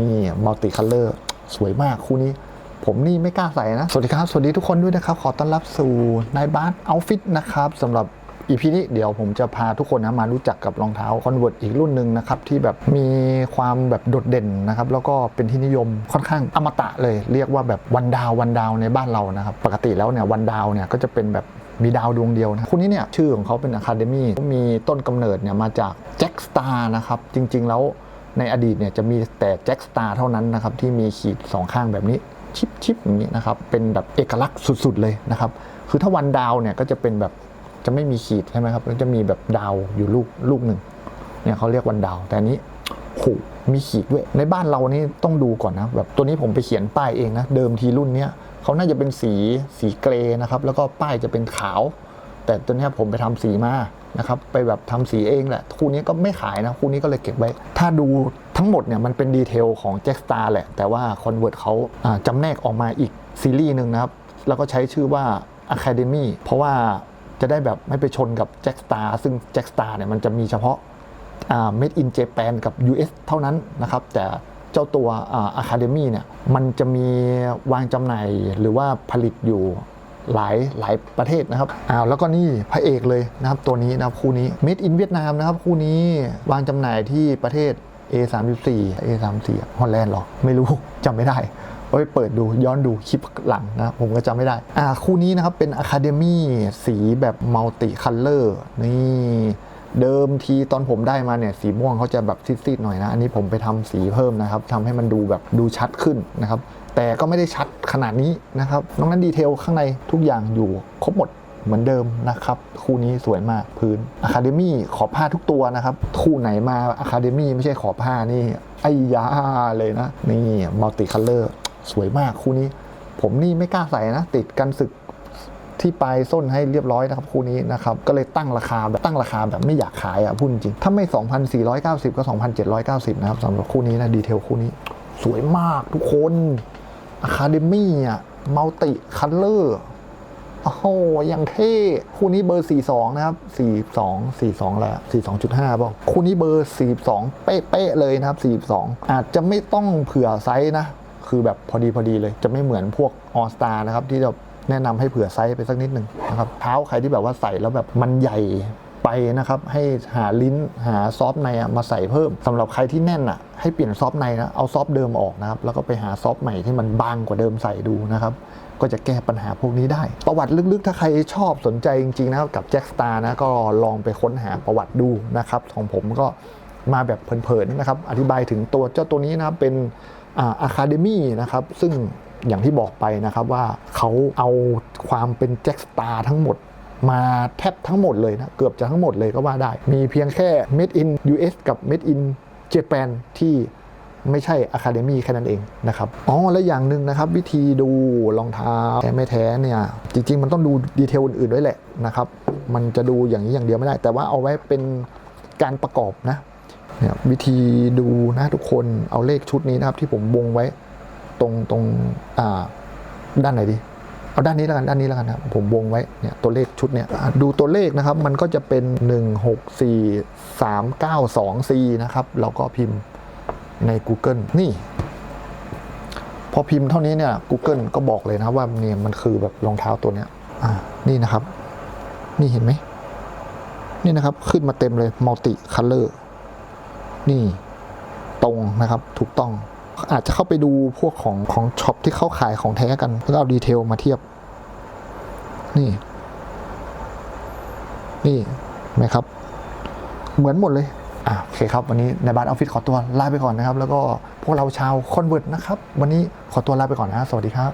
นี่มัลติคัลเลอร์สวยมากคู่นี้ ผมนี่ไม่กล้าใส่นะ สวัสดีครับ สวัสดีทุกคนด้วยนะครับ ขอต้อนรับสู่นายบาสเอาฟิตนะครับสำหรับอีพีนี้เดี๋ยวผมจะพาทุกคนนะมารู้จักกับรองเท้าคอนเวิร์ตอีกรุ่นหนึ่งนะครับ ที่แบบมีความแบบโดดเด่นนะครับ แล้วก็เป็นที่นิยมค่อนข้างอมตะเลย เรียกว่าแบบวันดาววันดาวในบ้านเรานะครับ ปกติแล้วเนี่ยวันดาวเนี่ยก็จะเป็นแบบมีดาวดวงเดียวนะคุณนี้เนี่ยชื่อของเขาเป็นอะคาเดมี่มีต้นกำเนิดเนี่ยมาจากแจ็คสตาร์นะครับ จริง ๆ แล้ว ในอดีตเนี่ยจะมีแต่แจ็คสตาร์เท่านั้นนะครับที่มีขีดสองข้างแบบนี้ชิปชิปอย่างนี้นะครับเป็นแบบเอกลักษณ์สุดๆเลยนะครับคือถ้าวันดาวเนี่ยก็จะเป็นแบบจะไม่มีขีดใช่ไหมครับแล้วจะมีแบบดาวอยู่ลูกลูกหนึ่งเนี่ยเขาเรียกวันดาว แต่อันนี้โหมีขีดด้วย ในบ้านเรานี่ต้องดูก่อนนะแบบตัวนี้ผมไปเขียนป้ายเองนะเดิมทีรุ่นเนี้ยเขาน่าจะเป็นสีสีเกรย์นะครับแล้วก็ป้ายจะเป็นขาว แต่ตัวเนี้ผมไปทำสีมานะครับไปแบบทำสีเองแหละคู่นี้ก็ไม่ขายนะคู่นี้ก็เลยเก็บไว้ ถ้าดูทั้งหมดเนี่ยมันเป็นดีเทลของ Jack Star แหละ แต่ว่า Convert เขาอ่าจำแนกออกมาอีกซีรีส์หนึ่งนะครับ แล้วก็ใช้ชื่อว่า Academy เพราะว่าจะได้แบบไม่ไปชนกับ Jack Star ซึ่ง Jack Star เนี่ยมันจะมีเฉพาะอ่า Made in Japan กับ US เท่านั้นนะครับ แต่เจ้าตัวอ่า Academy เนี่ยมันจะมีวางจำหน่ายหรือว่าผลิตอยู่ หลายหลายประเทศนะครับอ้าวแล้วก็นี่พระเอกเลยนะครับตัวนี้นะครับคู่นี้ Made in เวียดนามนะครับคู่นี้วางจำหน่ายที่ประเทศ A34 A34 ฮอลแลนด์หรอ ไม่รู้จำไม่ได้ไปเปิดดูย้อนดูคลิปหลังนะผมก็จำไม่ได้ อ่า คู่นี้นะครับ เป็น Academy สีแบบมัลติคัลเลอร์นี่ เดิมทีตอนผมได้มาเนี่ยสีม่วงเขาจะแบบซีดๆหน่อยนะ อันนี้ผมไปทำสีเพิ่มนะครับทำให้มันดูแบบดูชัดขึ้นนะครับ แต่ก็ไม่ได้ชัดขนาดนี้นะครับนอกนั้นดีเทลข้างในทุกอย่างอยู่ครบหมดเหมือนเดิมนะครับ คู่นี้สวยมากพื้น Academy ขอบผ้าทุกตัวนะครับ คู่ไหนมา Academy ไม่ใช่ขอบผ้านี่ไอ้ยาเลยนะ นี่มัลติคัลเลอร์สวยมากคู่นี้ ผมนี่ไม่กล้าใส่นะ ติดกันศึก ที่ปลายส้นให้เรียบร้อยนะครับคู่นี้นะครับก็เลยตั้งราคาแบบตั้งราคาแบบไม่อยากขายอะพูดจริงถ้าไม่ 2,490 ก็ 2,790 นะครับสำหรับคู่นี้นะดีเทลคู่นี้ สวยมากทุกคนอะคาเดมี่อะมัลติคัลเลอร์โอ้โหอย่างเท่ คู่นี้เบอร์ 42 นะครับ 42 42อะไรอะ42.5บอกคู่นี้เบอร์ 42 เป๊ะๆเลยนะครับ 42 อาจจะไม่ต้องเผื่อไซส์นะ คือแบบพอดีพอดีเลย จะไม่เหมือนพวกออสตานะครับ ที่จะ แนะนำให้เผื่อไซส์ไปสักนิดหนึ่งนะครับเท้าใครที่แบบว่าใส่แล้วแบบมันใหญ่ไปนะครับให้หาลิ้นหาซอฟในอะมาใส่เพิ่มสำหรับใครที่แน่นอะให้เปลี่ยนซอฟในนะเอาซอฟเดิมออกนะครับแล้วก็ไปหาซอฟใหม่ที่มันบางกว่าเดิมใส่ดูนะครับก็จะแก้ปัญหาพวกนี้ได้ ประวัติลึกๆ ถ้าใครชอบสนใจจริงๆนะกับแจ็คสตาร์นะก็ลองไปค้นหาประวัติดูนะครับของผมก็มาแบบเพลินๆนะครับอธิบายถึงตัวเจ้าตัวนี้นะครับเป็นอะคาเดมี่นะครับซึ่ง อย่างที่บอกไปนะครับว่าเขาเอาความเป็นแจ็คสตาร์ทั้งหมดมาแทบทั้งหมดเลยนะ เกือบจะทั้งหมดเลยก็ว่าได้ มีเพียงแค่ Made in US กับ Made in Japan ที่ไม่ใช่ Academy แค่นั้นเองนะครับ อ๋อ และอย่างหนึ่งนะครับ วิธีดูรองเท้าแท้ไม่แท้เนี่ย จริง ๆ มันต้องดูดีเทลอื่นๆด้วยแหละนะครับ มันจะดูอย่างนี้อย่างเดียวไม่ได้ แต่ว่าเอาไว้เป็นการประกอบนะเนี่ยวิธีดูนะทุกคนเอาเลขชุดนี้นะครับที่ผมวงไว้ ตรงตรงอ่าด้านไหนดี เอาด้านนี้แล้วกันด้านนี้แล้วกันครับผมวงไว้เนี่ยตัวเลขชุดเนี่ยดูตัวเลขนะครับ มันก็จะเป็น 1 6 4 3 9 2 4นะครับเราก็พิมพ์ใน Google นี่ พอพิมพ์เท่านี้เนี่ย Google ก็บอกเลยนะว่าเนี่ยมันคือแบบรองเท้าตัวเนี้ยอ่านี่นะครับ นี่เห็นไหมนี่นะครับขึ้นมาเต็มเลย multi color นี่ตรงนะครับถูกต้อง อาจจะเข้าไปดูพวกของของช็อปที่เข้าขายของแท้กันแล้วเอาดีเทลมาเทียบ นี่ นี่ไหมครับ เหมือนหมดเลยอะโอเคครับ วันนี้ในบ้านออฟฟิศขอตัวลาไปก่อนนะครับ แล้วก็พวกเราชาวคอนเวิร์ตนะครับ วันนี้ขอตัวลาไปก่อนนะ สวัสดีครับ